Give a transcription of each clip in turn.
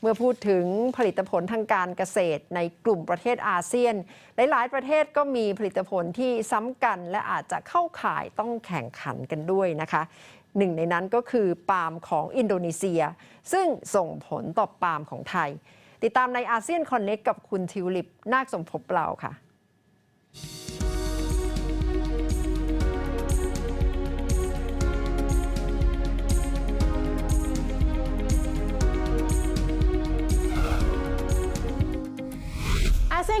เมื่อพูดถึงผลิตผลทางการเกษตรในกลุ่มประเทศอาเซียน หลาย ๆ ประเทศก็มีผลิตผลที่ซ้ำกันและอาจจะเข้าข่ายต้องแข่งขันกันด้วยนะคะหนึ่งในนั้นก็คือปาล์มของอินโดนีเซีย ซึ่งส่งผลต่อปาล์มของไทย ติดตามในอาเซียนคอนเน็กกับคุณทิวลิป นาคสมภพเราค่ะ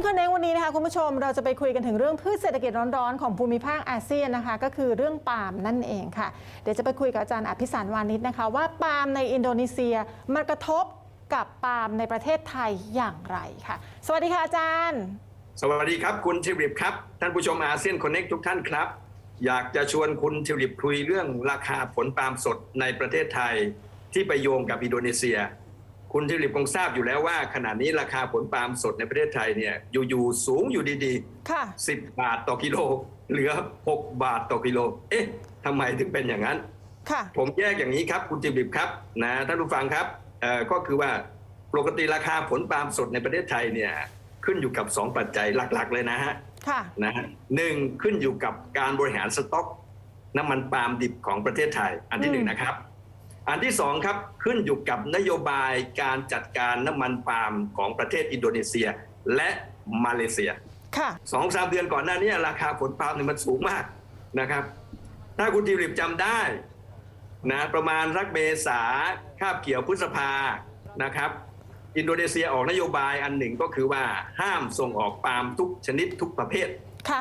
อาเซียนคอนเน c t วันนี้นะคะคุณผู้ชมเราจะไปคุยกันถึงเรื่องพืชเศรษฐกิจร้อนๆ ของภูมิภาคอาเซียนนะคะ ก็คือเรื่องปาล์มนั่นเองค่ะ เดี๋ยวจะไปคุยกับอาจารย์อภิสารวานิชนะคะ ว่าปาล์มในอินโดนีเซียมันกระทบกับปาล์มในประเทศไทยอย่างไรค่ะ สวัสดีค่ะอาจารย์ สวัสดีครับคุณทิวลิปครับ ท่านผู้ชมอาเซียนคอนเน็กทุกท่านครับ อยากจะชวนคุณทิวลิปคุยเรื่องราคาผลปาล์มสดในประเทศไทย ที่ไปโยงกับอินโดนีเซีย คุณทิวลิปคงทราบอยู่แล้วว่า ขณะนี้ราคาผลปาล์มสดในประเทศไทยเนี่ยอยู่ๆสูงอยู่ดีค่ะๆ10 บาทต่อกิโล เหลือ 6 บาทต่อกิโล เอ๊ะทำไมถึงเป็นอย่างนั้นค่ะผมแยกอย่างนี้ครับ คุณจิบลิบครับนะท่านผู้ฟังครับเอ่อก็คือว่าปกติราคาผลปาล์มสดในประเทศไทยเนี่ยขึ้นอยู่กับ 2 ปัจจัยหลักๆ เลยนะฮะค่ะนะฮะหนึ่งขึ้นอยู่กับการบริหารสต็อกน้ำมันปาล์มดิบของประเทศไทย อันที่หนึ่งอืมนะครับ อันที่สองครับขึ้นอยู่กับนโยบายการจัดการน้ำมันปาล์มของประเทศอินโดนีเซีย และมาเลเซียค่ะสองสามเดือนก่อนหน้านี้ราคาผลปาล์มเนี่ยมันสูงมากนะครับ ถ้าคุณทิวลิปจำได้นะประมาณรักเมษาคาบเกี่ยวพฤษภานะครับ อินโดนีเซียออกนโยบายอันหนึ่งก็คือว่าห้ามส่งออกปาล์มทุกชนิดทุกประเภทค่ะ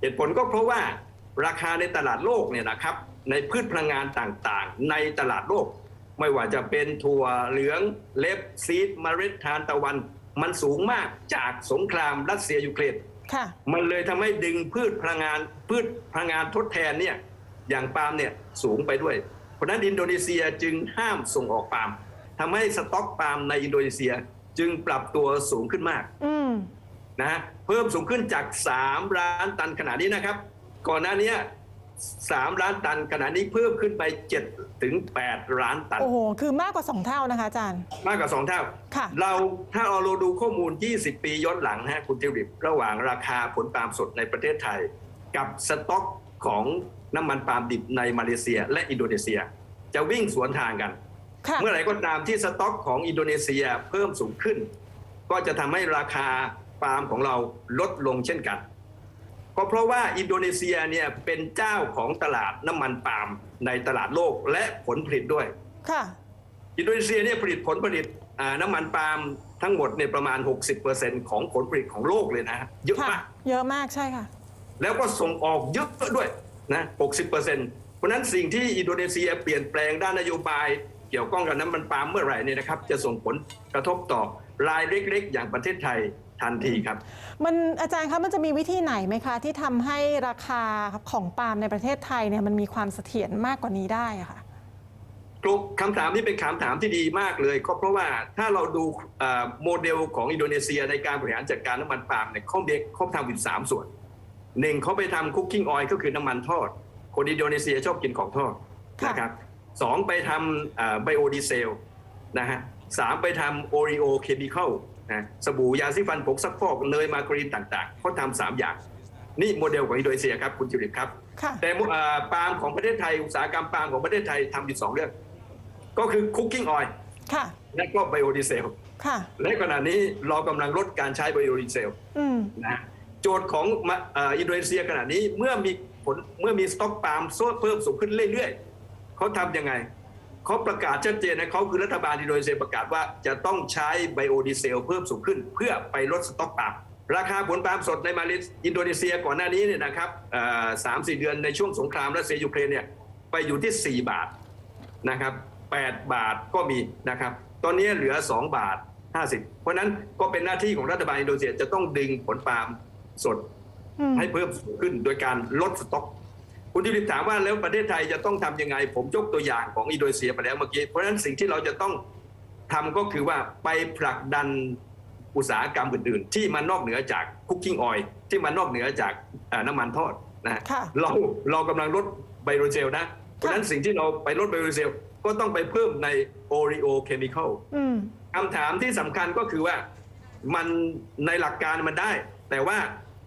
เหตุผลก็เพราะว่าราคาในตลาดโลกเนี่ยนะครับ ในพืชพลังงานต่างๆ ในตลาดโลก ไม่ว่าจะเป็นถั่วเหลืองเล็บซีดเมล็ดทานตะวัน มันสูงมากจากสงครามรัสเซียยูเครนค่ะมันเลยทำให้ดึงพืชพลังงานพืชพลังงานทดแทนเนี่ยอย่างปาล์มเนี่ยสูงไปด้วย เพราะฉะนั้นอินโดนีเซียจึงห้ามส่งออกปาล์มทำให้สต็อกปาล์มในอินโดนีเซียจึงปรับตัวสูงขึ้นมากอืมนะฮะเพิ่มสูงขึ้นจาก 3 ล้านตันขณะนี้นะครับ ก่อนหน้านี้ 3 ล้านตัน ขณะนี้เพิ่มขึ้นไป 7 ถึง 8 ล้านตัน โอ้โห คือมากกว่า 2 เท่านะคะอาจารย์ มากกว่า 2 เท่า ค่ะ เราถ้าเราดูข้อมูล 20 ปีย้อนหลังฮะคุณทิวดิบระหว่างราคาผลปาล์มสดในประเทศไทย กับสต็อกของน้ำมันปาล์มดิบในมาเลเซีย และอินโดนีเซีย จะวิ่งสวนทางกันค่ะเมื่อไหร่ก็ตามที่สต็อกของอินโดนีเซียเพิ่มสูงขึ้น ก็จะทำให้ราคาปาล์มของเราลดลงเช่นกัน ก็เพราะว่าอินโดนีเซียเนี่ยเป็นเจ้าของตลาดน้ำมันปาล์มในตลาดโลกและผลผลิตด้วย ค่ะ อินโดนีเซียเนี่ยผลิตผลผลิตอ่าน้ำมันปาล์มทั้งหมดเนี่ยประมาณ 60%ของผลผลิตของโลกเลยนะฮะเยอะค่ะมาก เยอะมากใช่ค่ะ แล้วก็ส่งออกเยอะด้วยนะ60%เพราะฉะนั้นสิ่งที่อินโดนีเซียเปลี่ยนแปลงด้านนโยบายเกี่ยวข้องกับน้ำมันปาล์มเมื่อไหร่เนี่ยนะครับ จะส่งผลกระทบต่อรายเล็ก ๆ อย่างประเทศไทย ทันทีครับ มันอาจารย์คะมันจะมีวิธีไหนไหมคะ ที่ทำให้ราคาของปาล์มในประเทศไทยเนี่ยมันมีความเสถียรมากกว่านี้ได้อะค่ะครูคำถามนี้เป็นคำถามที่ดีมากเลย ก็เพราะว่าถ้าเราดูเอ่อโมเดลของอินโดนีเซียในการบริหารจัดการน้ำมันปาล์มเนี่ยเขาเบเขาทำอยู่สามส่วนหนึ่งเขาไปทำคุกกิ้งออยล์ก็คือน้ำมันทอด คนอินโดนีเซียชอบกินของทอดค่ะนะครับสองไปทำไบโอดีเซลนะฮะสามไปทำโอริโอเคมีคอล นะสบู่ยาสีฟันผงซักฟอกเนยมาการีนต่างๆเขาทำสามอย่าง นี่โมเดลของอินโดนีเซียครับคุณจิริตครับค่ะแต่เอ่อปาล์มของประเทศไทยอุตสาหกรรมปาล์มของประเทศไทยทำอยู่สองเรื่อง ก็คือคุกกิ้งออยล์ค่ะและก็ไบโอดีเซลค่ะและขณะนี้เรากำลังลดการใช้ไบโอดีเซลอืมนะโจทย์ของมาเอ่ออินโดนีเซียขณะนี้เมื่อมีผลเมื่อมีสต็อกปาล์มเพิ่มสูงขึ้นเรื่อยๆเขาทำยังไง เขาประกาศชัดเจนนะเขาคือรัฐบาลอินโดนีเซียประกาศว่าจะต้องใช้ไบโอดีเซลเพิ่มสูงขึ้น เพื่อไปลดสต็อกปาล์มราคาผลปาล์มสดในมาเลเซียอินโดนีเซียก่อนหน้านี้เนี่ยนะครับสามสี่เดือนในช่วงสงครามรัสเซียยูเครนเนี่ยไปอยู่ที่ 4 บาทนะครับ8บาทก็มีนะครับ ตอนนี้เหลือ 2 บาท 50 เพราะฉะนั้นก็เป็นหน้าที่ของรัฐบาลอินโดนีเซียจะต้องดึงผลปาล์มสดอืมให้เพิ่มสูงขึ้นโดยการลดสต็อก คุณทิพย์ถามว่าแล้วประเทศไทยจะต้องทำยังไง ผมยกตัวอย่างของอินโดนีเซียไปแล้วเมื่อกี้ เพราะฉะนั้นสิ่งที่เราจะต้องทำก็คือว่าไปผลักดันอุตสาหกรรมอื่นๆ ที่มันนอกเหนือจากคุกกิ้งออยล์ที่มันนอกเหนือจากเอ่อน้ำมันทอดนะค่ะเราเรากำลังลดไบโอดีเซลนะ เพราะฉะนั้นสิ่งที่เราไปลดไบโอดีเซลก็ต้องไปเพิ่มใน Oreo Chemical อืมคำถามที่สำคัญก็คือว่ามันในหลักการมันได้ แต่ว่า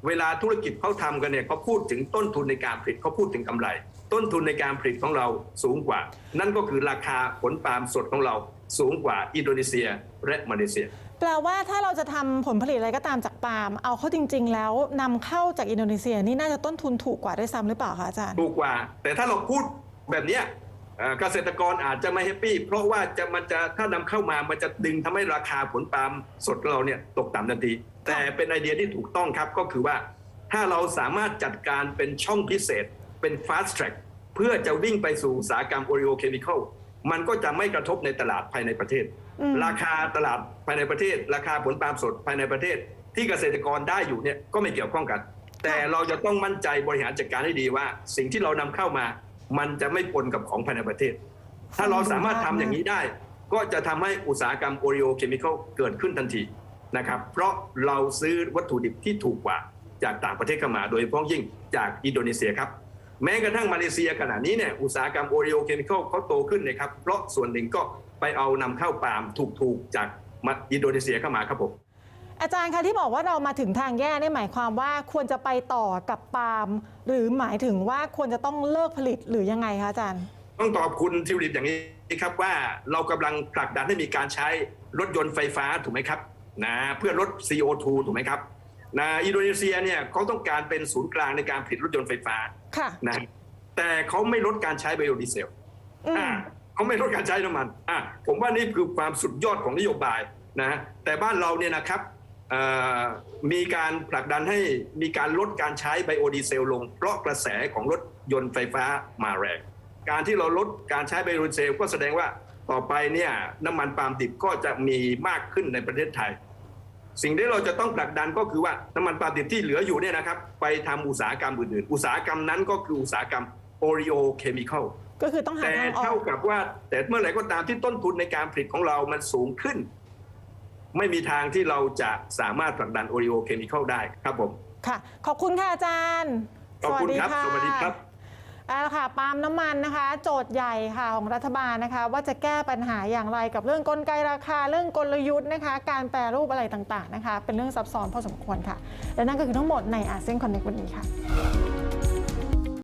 เวลาธุรกิจเขาทำกันเนี่ยเขาพูดถึงต้นทุนในการผลิตเขาพูดถึงกำไร ต้นทุนในการผลิตของเราสูงกว่า นั่นก็คือราคาผลปาล์มสดของเราสูงกว่าอินโดนีเซียและมาเลเซีย แปลว่าถ้าเราจะทำผลผลิตอะไรก็ตามจากปาล์มเอาเข้าจริง ๆ แล้วนำเข้าจากอินโดนีเซียนี่น่าจะต้นทุนถูกกว่าด้วยซ้ำหรือเปล่าคะอาจารย์ถูกกว่า แต่ถ้าเราพูดแบบเนี้ย เอ่อเกษตรกรอาจจะไม่แฮปปี้ เพราะว่าจะมันจะถ้านำเข้ามามันจะดึงทำให้ราคาผลปาล์มสดเราเนี่ยตกต่ำทันที แต่เป็นไอเดียที่ถูกต้องครับก็คือว่า ถ้าเราสามารถจัดการเป็นช่องพิเศษเป็น fast track เพื่อจะวิ่งไปสู่อุตสาหกรรม Oreo Chemical มันก็จะไม่กระทบในตลาดภายในประเทศอืมราคาตลาดภายในประเทศ ราคาผลปาล์มสดภายในประเทศ ที่เกษตรกรได้อยู่เนี่ยก็ไม่เกี่ยวข้องกัน แต่เราจะต้องมั่นใจบริหารจัดการให้ดีว่า สิ่งที่เรานำเข้ามา มันจะไม่ปนกับของภายในประเทศ ถ้าเราสามารถทำอย่างนี้ได้ ก็จะทำให้อุตสาหกรรม Oreo Chemical เกิดขึ้นทันทีนะครับ เพราะเราซื้อวัตถุดิบที่ถูกกว่าจากต่างประเทศเข้ามาโดยเฉพาะยิ่งจากอินโดนีเซียครับ แม้กระทั่งมาเลเซียขณะนี้เนี่ยอุตสาหกรรม Oreo Chemical เขาโตขึ้นนะครับเพราะส่วนหนึ่งก็ไปเอานำเข้าปาล์มถูกๆจากมาอินโดนีเซียเข้ามาครับผม อาจารย์คะที่บอกว่าเรามาถึงทางแย่นี่หมายความว่าควรจะไปต่อกับปาล์มหรือหมายถึงว่าควรจะต้องเลิกผลิตหรือยังไงคะอาจารย์ ต้องตอบคุณทิวลิปอย่างนี้ครับว่าเรากำลังผลักดันให้มีการใช้รถยนต์ไฟฟ้าถูกไหมครับนะเพื่อลด CO2 ถูกไหมครับนะอินโดนีเซียเนี่ยเขาต้องการเป็นศูนย์กลางในการผลิตรถยนต์ไฟฟ้าค่ะนะแต่เขาไม่ลดการใช้ไบโอดีเซลอืมอ่าเขาไม่ลดการใช้น้ำมันอะผมว่านี่คือความสุดยอดของนโยบายนะแต่บ้านเราเนี่ยนะครับเอ่อ มีการผลักดันให้มีการลดการใช้ไบโอดีเซลลง เพราะกระแสของรถยนต์ไฟฟ้ามาแรง การที่เราลดการใช้ไบโอดีเซลก็แสดงว่าต่อไปเนี่ยน้ำมันปาล์มดิบก็จะมีมากขึ้นในประเทศไทย สิ่งที่เราจะต้องผลักดันก็คือว่าน้ำมันปาล์มดิบที่เหลืออยู่เนี่ยนะครับไปทำอุตสาหกรรมอื่นๆ อุตสาหกรรมนั้นก็คืออุตสาหกรรม Oreo Chemical ก็คือต้องหาแต่ทางออเท่ากกับว่าแต่เมื่อไหร่ก็ตามที่ต้นทุนในการผลิตของเรามันสูงขึ้น ไม่มีทางที่เราจะสามารถผลักดัน Oreo Chemical ได้ครับผม ค่ะ ขอบคุณค่ะอาจารย์ขอบคุณครับ สวัสดีครับเอาละค่ะปาล์มน้ำมันนะคะ โจทย์ใหญ่ค่ะของรัฐบาลนะคะ ว่าจะแก้ปัญหาอย่างไรกับเรื่องกลไกราคา เรื่องกลยุทธ์นะคะ การแปรรูปอะไรต่างๆนะคะ เป็นเรื่องซับซ้อนพอสมควรค่ะ และนั่นก็คือทั้งหมดในอาเซียนคอนเน c t วันนี้ค่ะ